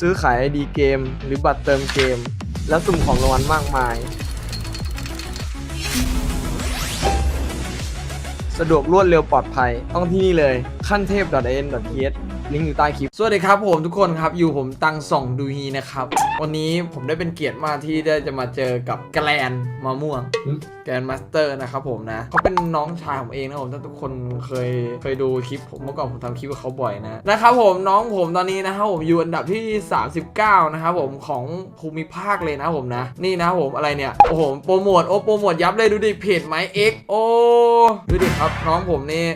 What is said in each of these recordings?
ซื้อขายดีเกม หรือบัตรเติมเกม และสุ่มของรางวัลมากมาย สะดวกรวดเร็วปลอดภัย ต้องที่นี่เลยขั้นเทพ .n .th ลิงก์อยู่ใต้คลิป สวัสดีครับผมทุกคนครับ อยู่ผมตังส่องดูฮีนะครับ วันนี้ผมได้เป็นเกียรติมากที่ได้จะมาเจอกับแกลนมะม่วงอืมแกรนมาสเตอร์นะครับผมนะเขาเป็นน้องชายผมเองนะผมถ้าทุกคนเคยเคยดูคลิปผมเมื่อก่อนผมทำคลิปกับเขาบ่อยนะนะครับผมน้องผมตอนนี้นะครับผมอยู่อันดับที่ 39 นะครับผมของภูมิภาคเลยนะครับผมนะ นี่นะครับผมอะไรเนี่ยโอ้โหโปรโมทโอ้โปรโมทยับเลยดูดิเพจไมเอ็กโอ้ดูดิครับน้องผมนี่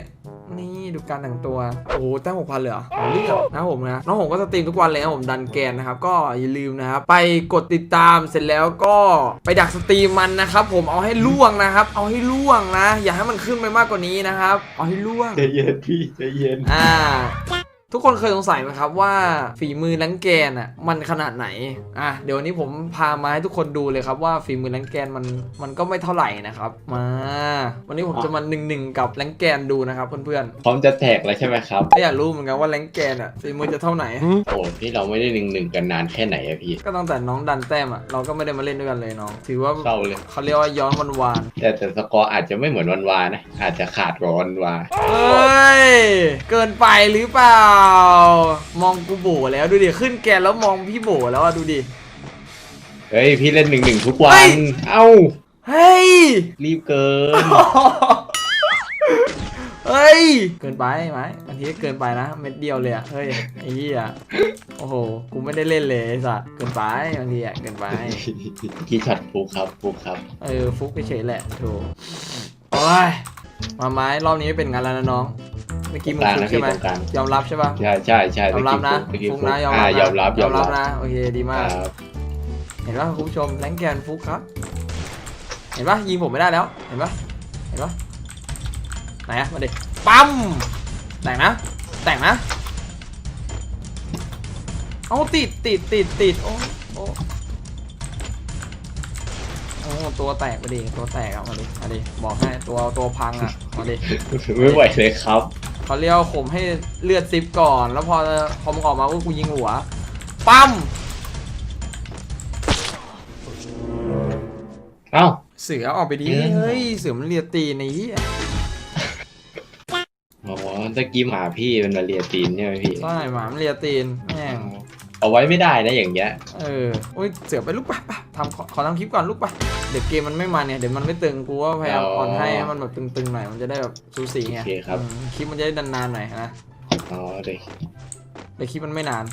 นี่ดูการแต่งตัว โอ้โหแต้มหกพันเลยเหรอเอาเรื่องนะครับผมนะ น้องผมก็สตรีมทุกวันเลยนะผมดันแกนนะครับ ก็อย่าลืมนะครับ ไปกดติดตามเสร็จแล้วก็ไปดักสตรีมมันนะครับ ผมเอาให้ล่วงนะครับ เอาให้ล่วงนะ อย่าให้มันขึ้นไปมากกว่านี้นะครับ เอาให้ล่วงใจเย็นพี่ใจเย็นอ่า ทุกคนเคยสงสัยไหมครับว่าฝีมือแรงแกนอะมันขนาดไหนอะเดี๋ยววันนี้ผมพามาให้ทุกคนดูเลยครับว่าฝีมือแรงแกนมันมันก็ไม่เท่าไหร่นะครับมาวันนี้ผมจะมาหนึ่งหนึ่งกับแรงแกนดูนะครับเพื่อนพร้อมจะแท็กแล้วใช่ไหมครับ ๆก็อยากรู้เหมือนกันว่าแรงแกนอะฝีมือจะเท่าไหน โอ้พี่เราไม่ได้หนึ่งหนึ่งกันนานแค่ไหนอะพี่ ก็ตั้งแต่น้องดันแต้มอะเราก็ไม่ได้มาเล่นด้วยกันเลยน้องถือว่าเศร้าเลย เขาเรียกว่าย้อนวันวานแต่แต่สกอร์อาจจะไม่เหมือนวันวานะ อาจจะขาดกว่าวันวา เฮ้ยเกินไปหรือเปล่ามองกูโบแล้วดูดิขึ้นแกนแล้วมองพี่โบแล้วอะดูดิ เฮ้ยพี่เล่นหนึ่งหนึ่งทุกวัเฮ้น ย เอ้า เฮ้ย รีบเกิน เฮ้ย เกินไปไหมบางทีก็เกินไปนะ เม็ดเดียวเลยอะเฮ้ยไอ้เหี้ยโอ้โห กูไม่ได้เล่นเลยไอ้สัตว์เกินไปบางทีอะเกินไปกี่ช็อตฟุกครับฟุกครับ เออฟุกเฉยๆแหละถูกโอ้ยมาไม้รอบนี้ไม่เป็นงานแล้วนะน้อง เมื่อกี้มึงกลางฟุนะกใช่พี่ไหมตรงกลาง ยอมรับใช่ปะใช่ใช่ใช่ยอมรับนะตะกี้ฟุกฟุกนะยอมอ่ารับนะยอมรับยอมรับยอมรับนะโอเคดีคมากรับเห็นปะคุณผู้ชมแรงแกนฟุกครับ เห็นปะยิงผมไม่ได้แล้ว เห็นปะเห็นปะไหนอะมาดิปั๊มแต่งนะ แต่งนะ เอาติดติดติดติดโอ้โอ้โอ้ตัวแตกมาดิตัวแตกอะมาดิมาดิบอกให้ตัวตัวพังอะมาดิไม่ไหวเลยครับ เขาเรียกว่าข่มให้เลือดซิปก่อน แล้วพอพอมึงออกมาก็กูยิงหัว ปั๊มเอ้า เสือออกไปดิเออ เฮ้ยเสือมันเลียตีนไอ้เหี้ยอ๋อตะกี้หมาพี่เป็นมาเรียตีนใช่ไหมพี่ใช่หมามันเลียตีนแม่งเอาไว้ไม่ได้นะอย่างเงี้ย เออโอ้ยเสือไปลูกปะปะทำขอขอทำคลิปก่อนลูกปะ เดี๋ยวเกมมันไม่มาเนี่ยเดี๋ยวมันไม่ตึงกูว่าพยายามอ๋ออ่อนให้ให้มันแบบตึงๆหน่อยมันจะได้แบบสูสีไงโอเคครับ อืมคลิปมันจะได้นานๆหน่อยนะอ๋อเลยเดี๋ยวคลิปมันไม่นาน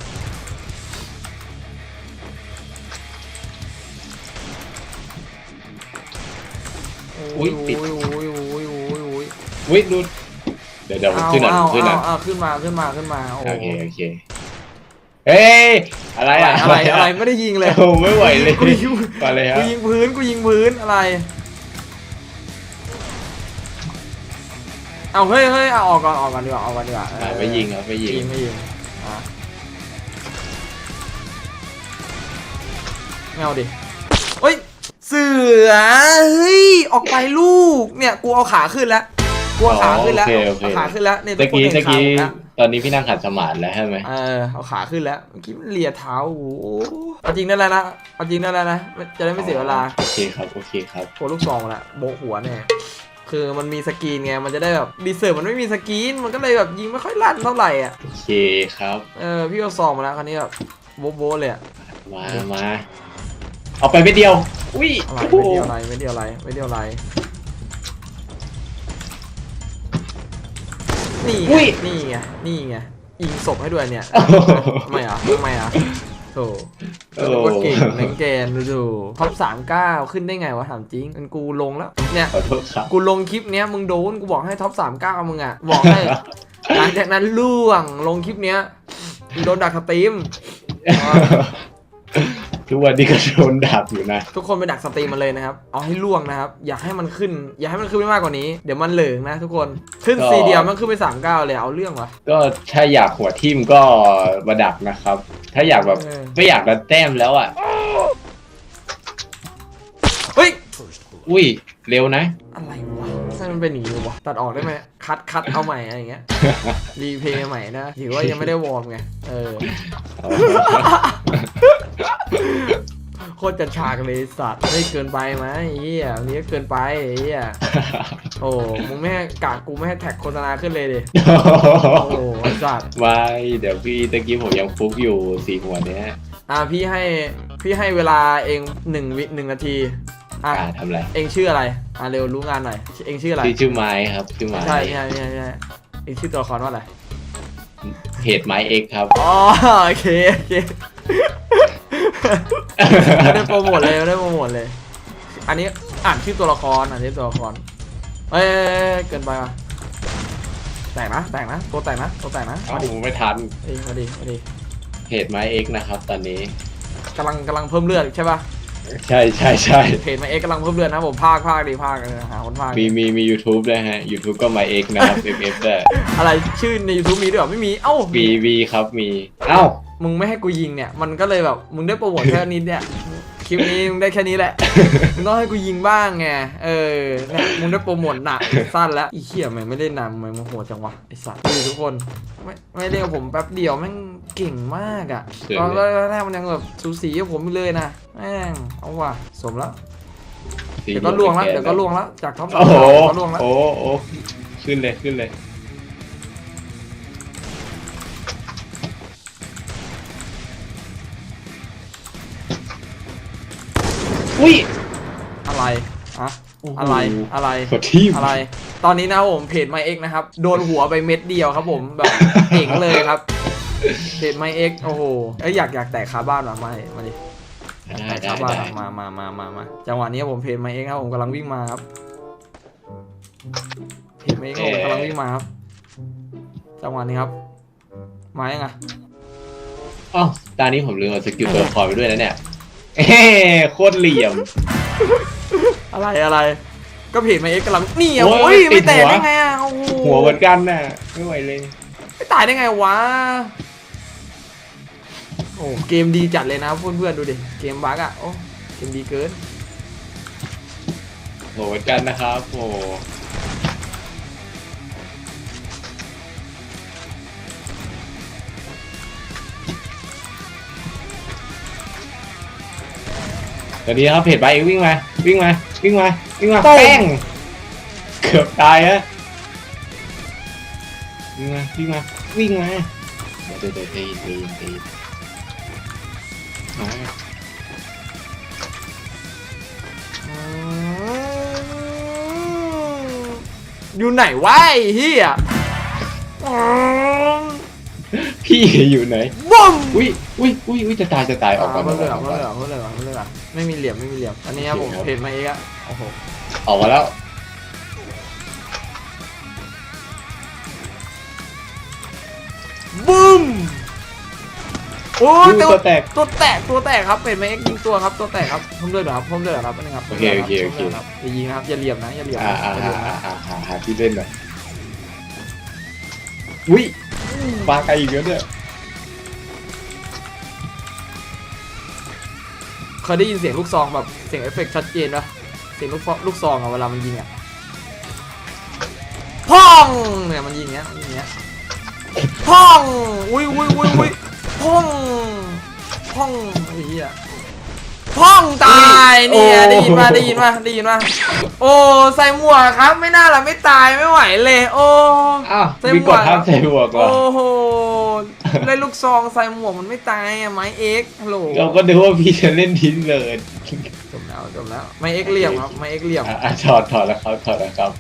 โอ้ยโอ้ยโอ้ยโอ้ยโอ้ยโอ้ย วิดูเดี๋ยวเดี๋ยวผมเอาขึ้นหน่อยเอาผมขึ้นหน่อยเอาเอาขึ้นมาขึ้นมาขึ้นมาโอ้โอเคโอเค เฮ้ยอะไรอะไรอะอะไรอะไรไม่ได้ยิงเลยโอ้ไม่ไหวเลยกูยิงก่อนเลยฮะกูยิงพื้นกูยิงพื้นอะไรเอาเฮ้ยเฮ้ยเอาออกก่อนออกก่อนดีกว่าออกก่อนดีกว่าเอออะไม่ยิงครับไม่ยิงยิงไม่ยิงอะไม่เอาดิเฮ้ยเสือเฮ้ยออกไปลูกเนี่ยกูเอาขาขึ้นแล้วกูเอาขาขึ้นแล้วโอเคโอเคเอาขาขึ้นแล้วเนี่ยตะกี้ทุตะคนเห็นขากี้ผมแล้ว ตอนนี้พี่นั่งขัดสมาธิแล้วใช่ไหมเออเอาขาขึ้นแล้วเมื่อกี้มันเลียเท้าโอ้โหเอาจริงได้แล้วนะเอาจริงได้แล้วนะไม่จะได้ไม่เสียเวลาโอเคครับโอเคครับโกลูกซองละโบกหัวเนี่ยคือมันมีสกรีนไง มันจะได้แบบดีเซอร์มันไม่มีสกรีน มันก็เลยแบบยิงไม่ค่อยลั่นเท่าไหร่อะ โอเคครับ เออพี่เอาซองมาแล้วคราวนี้แบบโบ๊ะโบ๊ะเลยอะมามาเอาไปไม่เดียว อุ้ยอะไรโอ้โหไม่เดียวอะไรไม่เดียวอะไรไม่เดียวอะไร นี่ไงนี่ไงนี่ไงยิงศพให้ด้วยเนี่ยทำไมอะทำไมอะโธ่โอ้โคตรเก่งแรงแกนดูดูท็อปสามเก้าขึ้นได้ไงวะถามจริงมันกูลงแล้วเนี่ยขอโทษครับ กูลงคลิปเนี้ยมึงโดนกูบอกให้ท็อปสามเก้ามึงอะบอกให้ หลังจากนั้นล่วงลงคลิปเนี้ยมึงโดนดักสตรีม ทุกวันนี้ก็โดนดับอยู่นะ ทุกคนไปดักสตรีมมันเลยนะครับ เอาให้ล่วงนะครับ อย่าให้มันขึ้น อย่าให้มันขึ้นไม่มากกว่านี้ เดี๋ยวมันเหลิงนะทุกคน ขึ้นก็ สีเดียวมันขึ้นไปสามเก้าเลยเอาเรื่องวะ ก็ถ้าอยากหัวทิ่มก็มาดักนะครับ ถ้าอยากแบบเออ ไม่อยากดันแต้มแล้วอะ เฮ้ย อุ้ยเร็วนะ อะไรวะทำไมมันเป็นอย่างนี้วะตัดออกได้ไหมคัดคัดเอาใหม่อะไรอย่างเงี้ยรีเพย์ใหม่นะถือว่ายังไม่ได้วอร์มไงเออตรจะฉากเลยสัตว์ไม่เกินไปไหมไอ้เฮียอันนี้ก็เกินไปไอ้เฮียโอ้มึงไม่ให้กากกูไม่ให้แท็กโฆษณาขึ้นเลยดิโอ้ไอ้สัตว์ไม่เดี๋ยวพี่ตะกี้ผมยังฟุกอยู่สี่หัวเนี้ยอะพี่ให้พี่ให้เวลาเองหนึ่งวิหนึ่งนาที อะอ่าทำไรเองชื่ออะไรอะเร็วรู้งานหน่อยเองชื่ออะไรชื่อชื่อไม้ครับชื่อไม้ใช่ใช่ใช่ใช่เองชื่อตัวละครว่าอะไรเพจไม้เอ็กครับอ๋อโอเคโอเคไม่ได้โปรโมทเลยไม่ได้โปรโมทเลย อันนี้อ่านชื่อตัวละครอ่านชื่อตัวละครเอ้ยเกินไปว่ะแตกนะแตกนะตัวแตกนะตัวแตกนะเอ้ามาดิไม่ทันเอ้ยมาดิมาดิเพจไม้เอ็กนะครับ ตอนนี้กำลังกำลังเพิ่มเลือดใช่ป่ะ ใช่ใช่ใช่เพจมาเอ็กกำลังเพิ่มเลือดนะผมภาคภาคดีภาคเออหาคนภาคมีมีมี YouTube ด้วยฮะ YouTube ก็ไม้เอ็กนะครับ FF ด้วยอะไรชื่อใน YouTube มีด้วยเหรอไม่มีเอ้ามีมีครับมี เอ้า มึงไม่ให้กูยิงเนี่ย มันก็เลยแบบมึงได้โปรโมทแค่นี้เนี่ย คลิปนี้มึงได้แค่นี้แหละ มึงต้องให้กูยิงบ้างไง เออเนี่ยมึงได้โปรโมทหนักสั้นแล้วไอีเหี้ยแม่งไม่ได้นำมันโหดจังวะไอสัตว์ดูทุกคน ไม่ไม่เรียกบผมแป๊บเดียวแม่งเก่งมากอะเก่งตอนเลย แรกๆมันยังแบบสูสีกับผมอยู่เลยนะแม่งเอาว่ะสมแล้วสี่เดี๋ยวก็ล่วงแล้วเดี๋ยวก็ล่วงแล้วจากท็อปโอ้โห เดี๋ยวก็ล่วงแล้ว โอ้โอ้ขึ้นเลยขึ้นเลย อุ้ยอะไรอะโอ้โหอะไรอะไรขอทีมอะไร ตอนนี้นะครับผมเพจไมเอ็กนะครับ โดนหัวไปเม็ดเดียวครับผมแบบเก่งเลยครับเพจไมเอ็กโอ้โหเอ้ยอยากอยากแตกคาบ้านมามาดิมาดิได้แตกได้คาบ้านได้มามามามามาจังหวะนี้ผมเพจไมเอ็กครับผมกำลังวิ่งมาครับเพจไมเอ็กผมกำลังวิ่งมาครับจังหวะนี้ครับ มายังไงอ๋อตอนนี้ผมลืมเอาสกิลตัวละครไปด้วยนะเนี่ย เอ้โคตรเหลี่ยม อะไรอะไร ก็เพจไมเอ็กกำลังนี่อะโอ้ยโอ้ยติไม่ดแตกหัว ได้ไงอะโอ้โหัวเหมือนกันน่ะไม่ไหวเลย ไม่ตายได้ไงวะโอ้เกมดีจัดเลยนะเพื่อนๆดูดิเกมบั๊กอะโอ้เกมดีเกิน หัวเหมือนกันนะครับโอ้ ตอนนี้ครับเพจไบค์วิ่งมา วิ่งมา วิ่งมา วิ่งมาโป้งแป้ง เกือบตายฮะวิ่งมา วิ่งมา วิ่งมาเดี๋ยวเดี๋ยวเดี๋ยวตีตีตีมาอยู่ไหนวะไอ้เฮียอืมพี่อยู่ไหนบุ้มอุ้ยอุ้ยอุ้ยอุ้ยจะตายจะตายออกก่อนเพิ่มเลยออกเพิ่ก่มอนเลยเพิ่มเลยเพิ่มเลย ไม่มีเหลี่ยมไม่มีเหลี่ยม อันนี้ครับผมโอเคครับเพจมาเองอะโอ้โหออกมาแล้วบุ้มโอ้ยอู้ตัวตัวแตกตัวแตกตัวแตกครับเพจมาเองยิงตัวครับตัวแตกครับเพิ่มเลยเหรอครับเพิ่มเลยเหรอครับอันนี้ครับโอเคโอเคโอเคพิ่มลยรับอย่ายิงนะครับอย่าเหลี่ยมนะอย่าเหลี่ยมอ่านะอ่าอย่าเหลี่ยมอ่านะอ่าหาหาที่เล่นหน่อยอุ้ยปลาไกลอีกแล้วเนี่ย เคยได้ยินเสียงลูกซองแบบเสียงเอฟเฟกต์ชัดเจนปะเสียงลูกฟลูกซองอะเวลามันยิงอะพ่องเนี่ยมันยิงอย่างเงี้ยมันยิงอย่างเงี้ยพ่องอุ้ยอุ้ยอุ้ยอุ้ยพ่องพ่องไอ้เหี้ยพ่องตายเนี่ยได้ยินมาได้ยินมาได้ยินมาโอ้ใส่หมวกครับ ไม่น่าละไม่ตายไม่ไหวเลย โอ้อ้าวใส่มีหมกวดกทับใส่หมวกเหรอโอ้โห ได้ลูกซองใส่หมวกมันไม่ตายอะไม้เอ็กฮัลโหลเราก็ดูว่าพี่จะเล่นทิ้งเลยจบแล้วจบแล้วไม้เอ็กเหลี่ยมครับไม้เอ็กเหลี่ยมอะอะถอดถอดแล้วครับถอดแล้วครับ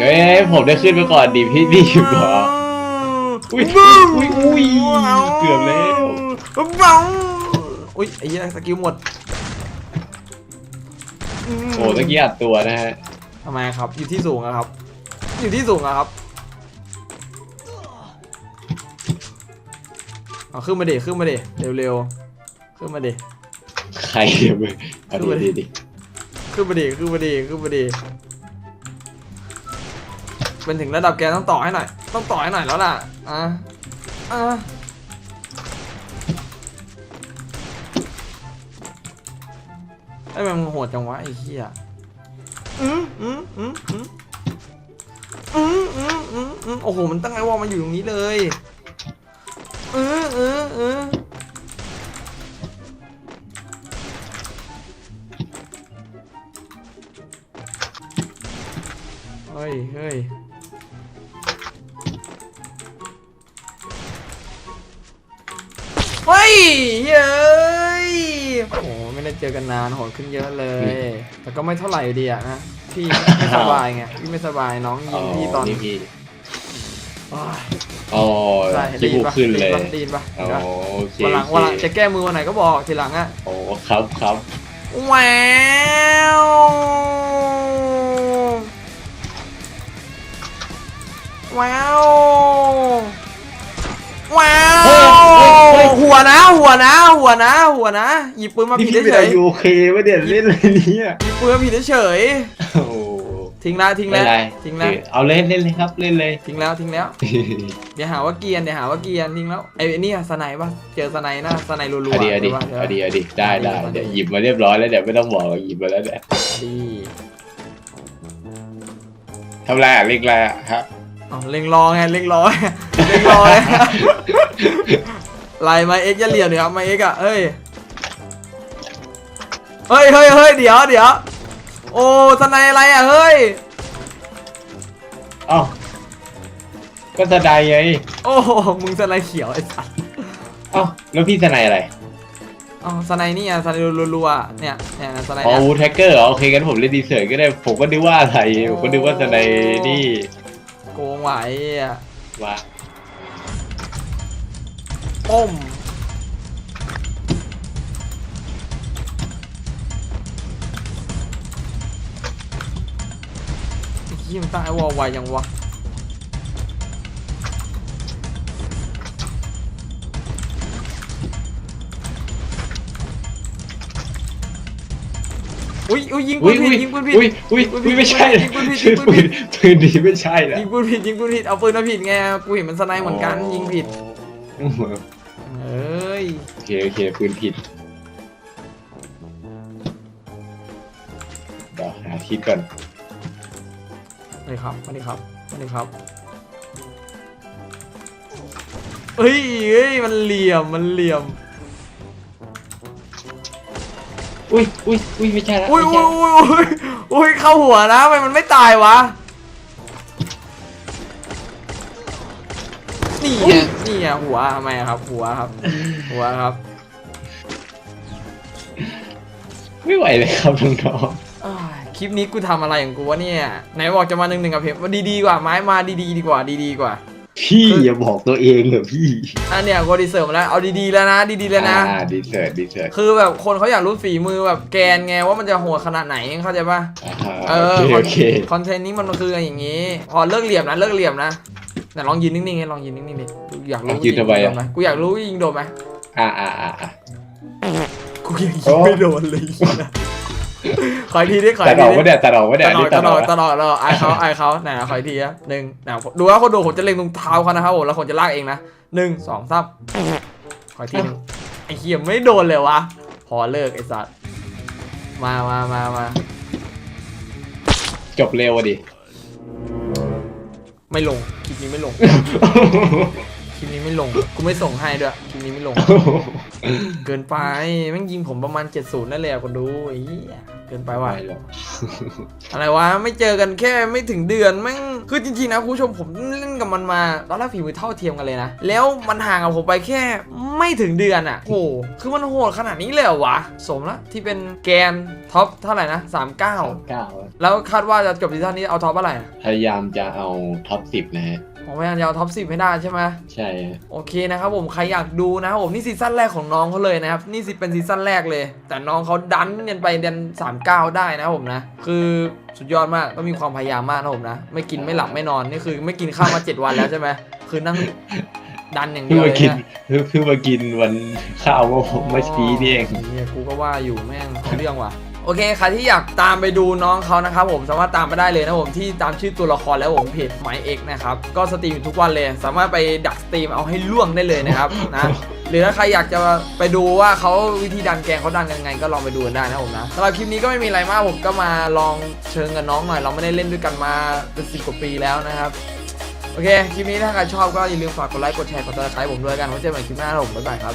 เฮ้ยผมได้ขึ้นไปก่อนดิพี่ดีบเหรออุ๊ยอุ๊ยอุ๊ยเกือบแล้วบ้องอุ้ยไอ้เหี้ยสกิลหมดโอ้ตะกี้อัดตัวนะฮะทำไมครับอยู่ที่สูงอะครับ อยู่ที่สูงอะครับ เอาขึ้นมาดิขึ้นมาดิเร็วๆขึ้นมาดิใครเนี่ยมึงเอาดีดิขึ้นมาดิขึ้นมาดิขึ้นมาดิเป็นถึงระดับแกต้องต่อให้หน่อย ต้องต่อให้หน่อยแล้วล่ะอะอะไอ้แมงโหดจังวะไอ้เหี้ยอืมอืมอืมอืมอืมอืมอืมโอ้โห มันตั้งไงวอลมาอยู่ตรงนี้เลย เออเออเออเฮ้ยเฮ้ยเฮ้ยเย้ยโอ้โหไม่ได้เจอกันนานโหดขึ้นเยอะเลย แต่ก็ไม่เท่าไหร่ดีอะนะพี่ไม่สบายไงพี่ไม่สบายน้องยิงพี่ตอน พี่ โอ้ อ๋อใช่ขี้ดีมูกปะขึ้นเลยดีปะอ๋อดีปะโอเควันหลังโอวันหลังเคจะแก้มือวันไหนก็บอกทีหลังอะโอ้ครับครับแหววแหววแหววหัวนะ หัวนะ หัวนะ หัวนะหยิบปืนมานี่ผิดพี่เป็นเฉอายยุโอเคไหมเดี๋ยวเล่นอะไรเนี่ยหยิบปืนมาผิดเฉยโอ้โห ทิ้งแล้วทิ้งไม่แล้วเป็นไรทิ้งแล้วเอาเล่นเล่นเลยครับเล่นเลยทิ้งแล้วทิ้งแล้วเดี๋ยวหาว่าเกรียนเดี๋ยวหาว่าเกรียนทิ้งแล้วไอ้นี่อะสไนปะเจอสไนนะสไนรัวๆเอาดีเอาดีหรืว่าเอาดีเอาดีได้ได้เอาดีเดี๋ยวหยิบมาเรียบร้อยแล้วเดี๋ยวไม่ต้องบอกหรอกหยิบมาแล้วเนี่ยดีทำไรอะเล็กไรอะฮะอ๋อเล็งรอไงเล็งรอเล็งรอไงไล่มาเอ็กซ์อย่าเหลี่ยมเดี๋ยวมาเอ็กซ์อะเฮ้ยเฮ้ยเฮ้ยเฮ้ยเดี๋ยวเดี๋ยว โอ้สไนอะไรอะเฮ้ย เอ้าก็สดายไงโอ้โหมึงสไนเขียวไอ้สัสเอ้าแล้วพี่สนายอะไรอ๋อสไนนี่อะสไนรัวๆอะเนี่ยเนี่ยนะสไนอ๋อเนี่ย วูแท็กเกอร์เหรอโอเคงั้นผมเล่นดีเซอร์ก็ได้ผมก็นึกว่าอะไรผมก็นึกว่าสนายนี่โกงไหวอะว่าป้ม ยมันตั้งไอ้วอลไวยังวะอุ้ยอุ้ยยิงปือุ้ยนผิอุ้ดยยิงปืนผิดอุ้ยอุ้ยอุ้ยไม่ใช่ยิงปืนผิดชื่อยิงปืปืนนผิดปืนดีไม่ใช่แล้วยิงปืนผิดยิงปืนผิดเอาปืนมาผิดไงกูเห็นมันสไนด์เหมือนกันยิงผิดโอ้โหเอ้ยโอเคโอเคปืนผิดเดี๋ยวหาทิศก่อน สวัสดีครับสวัสดีครับสวัสดีครับเฮ้ยเฮ้ยมันเหลี่ยม มันเหลี่ยม อุ้ยอุ้ยอุ้ยไม่ใช่แล้วอุ้ยไม่อุ้ใช่ยอุ้ยอุ้ยอุ้ยเข้าหัวนะทำไมมันไม่ตายวะ นี่ไงนี่ไงหัวทำไมอะครับ หัวครับ หัวครับ ไม่ไหวเลยครับน้องอ้ายค ลิปนี้กูทำอะไรของกูวะเนี่ย ไหนบอกจะมาหนึ่งหนึ่งกับเพจว่าดีๆกว่าไม้มาดีๆดีกว่าดีๆกว่าๆพี่อย่าบอกตัวเองเหรอพี่อันเนี้ยกูดีเสิร์ฟมาแล้วเอาดีๆแล้วนะ ดีๆแล้วนะอ่าดีเสิร์ตดีเสิร์ตคือแบบคนเขาอยากรู้ฝีมือแบบแกนไงว่ามันจะโหดขนาดไหนเข้าใจปะอ่าเออโอเคคอนเทนต์นี้มันคืออย่างนี้ พอเลิกเหลี่ยมนะเลิกเหลี่ยมนะแต่ลองยืนนิ่งๆไงลองยืนนิ่งๆดิกูอยากรู้ยืนทำไมยิงโดอะนไหมกูอยากรู้ยิงโดนไหมอ่าอ่าอ่าอ่ากูยังโอ้ยิงไม่โดนเลย ขออีกทีดิขอตัอีดกอทีอกไม่ดิได้ตัดออกไม่ตได้ลอดตัตดลอออดกตลอดตลอดไอายเขาไอายเขาไหนนะขออีกทีนะหนึ่งนะดูว่าคนดูผมจะเล็งตรงเท้าเขานะครับผมแล้วผมจะลากเองนะหนึ่งสองสามขออีกทีหนึงไอ้เหี้ยไม่โดนเลยวะพอเลิกไอ้สัตว์มามามามาจบเร็วอะดิ ไม่ลงคลิปนี้ไม่ลงค ลิปนี้ไม่ลง กูไม่ส่งให้ด้วยคลิปนี้ไม่ลง เกินไปแม่งยิงผมประมาณ 70นั่นเลยอะคนดูไอ้เหี้ยเกินไปว่ะไม่หรอกอะไรวะไม่เจอกันแค่ไม่ถึงเดือนแม่งคือจริงๆนะคุณผู้ชมผมเล่นกับมันมาตอนแรกฝีมือเท่าเทียมกันเลยนะ แล้วมันห่างกับผมไปแค่ไม่ถึงเดือนอะโหคือมันโหดขนาดนี้เลยเหรอวะ สมละที่เป็นแกนท็อปเท่าไหร่นะ 39 เก้าแล้วคาดว่าจะจบซีซั่นนี้เอาท็อปเท่าไหร่อะพยายามจะเอาท็อปสิบนะฮะ ผมพยายามจะเอาท็อป10ให้ได้ใช่ไหมใช่ฮะโอเคนะครับผมใครอยากดูนะครับผมนี่ซีซั่นแรกของน้องเขาเลยนะครับนี่สิเป็นซีซั่นแรกเลย แต่น้องเขาดันเนียนไปเดือน39ได้นะครับผมนะ คือสุดยอดมากก็มีความพยายามมากนะผมนะ ไม่กินไม่หลับไม่นอนนี่คือ ไม่กินข้าวมา7วันแล้วใช่ไหมคือนั่งดันอย่างเดีเพิ่งยวเลมายกินนะเพิ่งเพิ่งมากินวันข้าวเมื่อเมื่อกี้นี่เองเนี่ยกูก็ว่าอยู่แม่งเอาเรื่องว่ะ โอเคใครที่อยากตามไปดูน้องเขานะครับผมสามารถตามไปได้เลยนะผมที่ตามชื่อตัวละครแล้วผมเพจหมายเอกนะครับก็สตรีมอยู่ทุกวันเลย สามารถไปดักสตรีมเอาให้ล่วงได้เลยนะครับนะหรือถ้าใครอยากจะไปดูว่าเขาวิธีดันแกงเขาดันกันยังไง ก็ลองไปดูกันได้นะผมนะสำหรับคลิปนี้ก็ไม่มีอะไรมากผมก็มาลองเชิญกับน้องหน่อยเราไม่ได้เล่นด้วยกันมาเป็นสิบกว่าปีแล้วนะครับโอเคคลิปนี้ถ้าใครชอบก็อย่าลืมฝากกดไลค์กดแชร์กดติดตามผมด้วยกันไว้เจอกันใหม่คลิปหน้าครับผมบ๊ายบายครับ